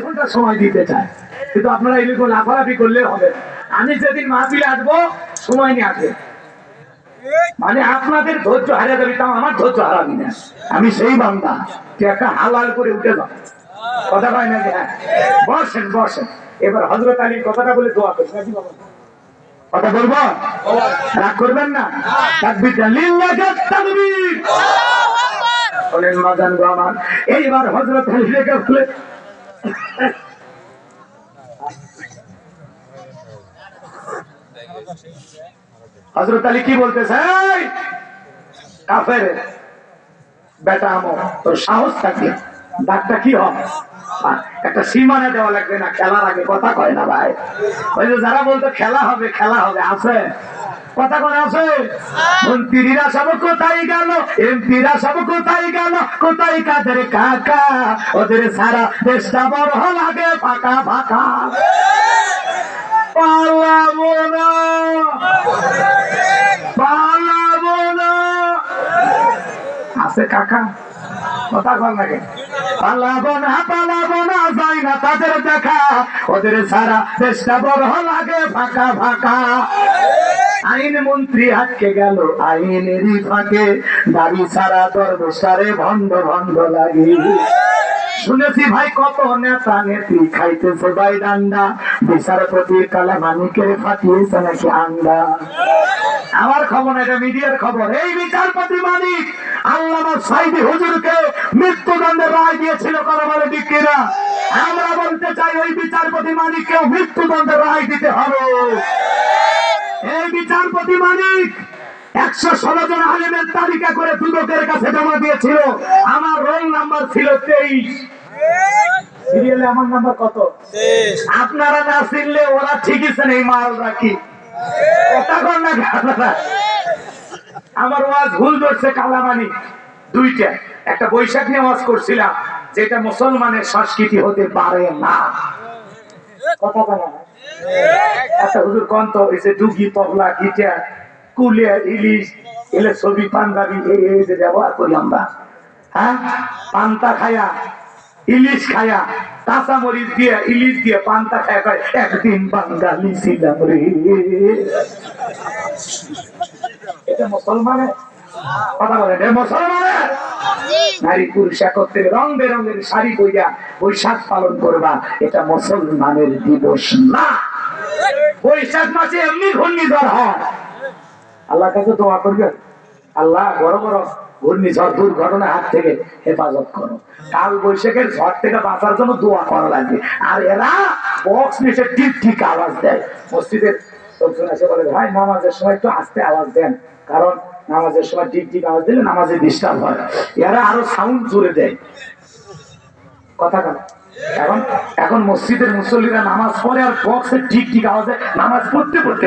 ঘণ্টা সময় দিতে চায়। কিন্তু আপনারা এরকম লাফালাফি করলে হবে আমি যেদিন মাহফিলে আসব সময় নিয়ে আসবে। মানে আপনাদের ধৈর্য হারিয়ে যাবে তাও আমার ধৈর্য হারাবি না। আমি সেই বান্দা তুই একটা হালাল করে উঠে যাও কথা পাই না যে হ্যাঁ? বসেন বসেন। এবার হজরত আলীর কথাটা বলে দোয়া করি নাকি বাবা? কথা বলব? রাগ করবেন না? তাকবীরটা লিল্লাহি তাকবীর। বলেন মাজান গো আমার। এইবার হজরত আলী রেখে বলে হজরত আলী কি বলতেছে? কাফের। বেটা আমো তোর সাহস থাকলে ডাকটা কি হবে একটা সীমানা দেওয়া লাগবে না খেলার আগে কথা কয় না ভাই। ওই যে যারা বলতো খেলা হবে খেলা হবে আছে। কথা কয় আছে। মন্ত্রীরা সব কোথায় গেল? এমপিরা সব কোথায় গেল? কোথায় কাদের কাকা? ওদের সারা দেশটা বড় লাগে, ফাঁকা ফাঁকা। পালাবো না। পালাবো না। আছে কাকা, কথা কর লাগে পালাবো না পালাবো না না তাদের দেখা। ওদের সারা চেষ্টা বড় লাগে, ফাঁকা ফাঁকা। মন্ত্রী আটকে গেল। আইনেরই ফাঁকে দাড়ি সারা দরবেশারে ভণ্ড ভণ্ড লাগে। শুনেছি ভাই, কত নেতা নেত্রী খাইতেছে ভাই ডান্ডা। বিচারপতি কালা মানিকের ফাটিয়েছে নাকি আন্ডা। আমার খবর এটা মিডিয়ার খবর। এই বিচারপতি মালিক আল্লামা সাইদি হুজুরকে মৃত্যুদণ্ডের রায় দিয়েছিল কারা বলে বিক্রিরা আমরা বলতে চাই, ওই বিচারপতি মালিককে মৃত্যুদণ্ডের রায় দিতে হবে। এই বিচারপতি মালিক একশো ষোলো জন আলিমের তালিকা করে দুদকের কাছে জমা দিয়েছিল। আমার রোল নাম্বার ছিল তেইশ। সিরিয়ালে আমার নাম্বার কত? আপনারা না চিনলে ওরা ঠিকই চেনে এই মাল রাখি কথা কর না আমার ওয়াজ ভুল ধরছে কালামানি। দুইটা। একটা বৈশাখ নিয়ে ওয়াজ করছিলাম যেটা মুসলমানের সংস্কৃতি হতে পারে না। কথা বলা একটা হুজুর কন্ত এই যে ডুগি তবলা গিটার কুলিয়া ইলিশ এলে ছবি পাঞ্জাবি এই এই যে ব্যবহার করি আমরা। হ্যাঁ? পান্তা খায়া ইলিশ খায়া কাঁচা মরিচ দিয়ে ইলিশ দিয়ে পান্তা খায় কয় একদিন বাঙালি ছিলাম রে। এটা মুসলমানের কথা বলেন মুসলমানের নারী পুরুষ একত্রে রং বেরঙের শাড়ি পরিয়া বৈশাখ পালন করবা। এটা মুসলমানের দিবস না। বৈশাখ মাসে এমনি ঘূর্ণিঝড় হয়। আল্লাহ কাছে দোয়া করবেন। আল্লাহ বড় বড় ঘূর্ণিঝড় দুর্ঘটনা হাত থেকে হেফাজত করো। কাল বৈশাখের ঝড় থেকে বাঁচার জন্য দোয়া করা লাগবে। আর এরা বক্স নিচে ঠিক ঠিক আওয়াজ দেয়। মসজিদের লোকজন এসে বলে, ভাই, নামাজের সময় একটু আস্তে আওয়াজ দেন। কারণ নামাজের সময় ঠিক ঠিক আওয়াজ দিলে নামাজে ডিস্টার্ব হয় এরা আরও সাউন্ড জুড়ে দেয়। কথা কথা এখন এখন মসজিদের মুসল্লিরা নামাজ পড়ে আর বক্সে ঠিক ঠিক আওয়াজে নামাজ পড়তে পড়তে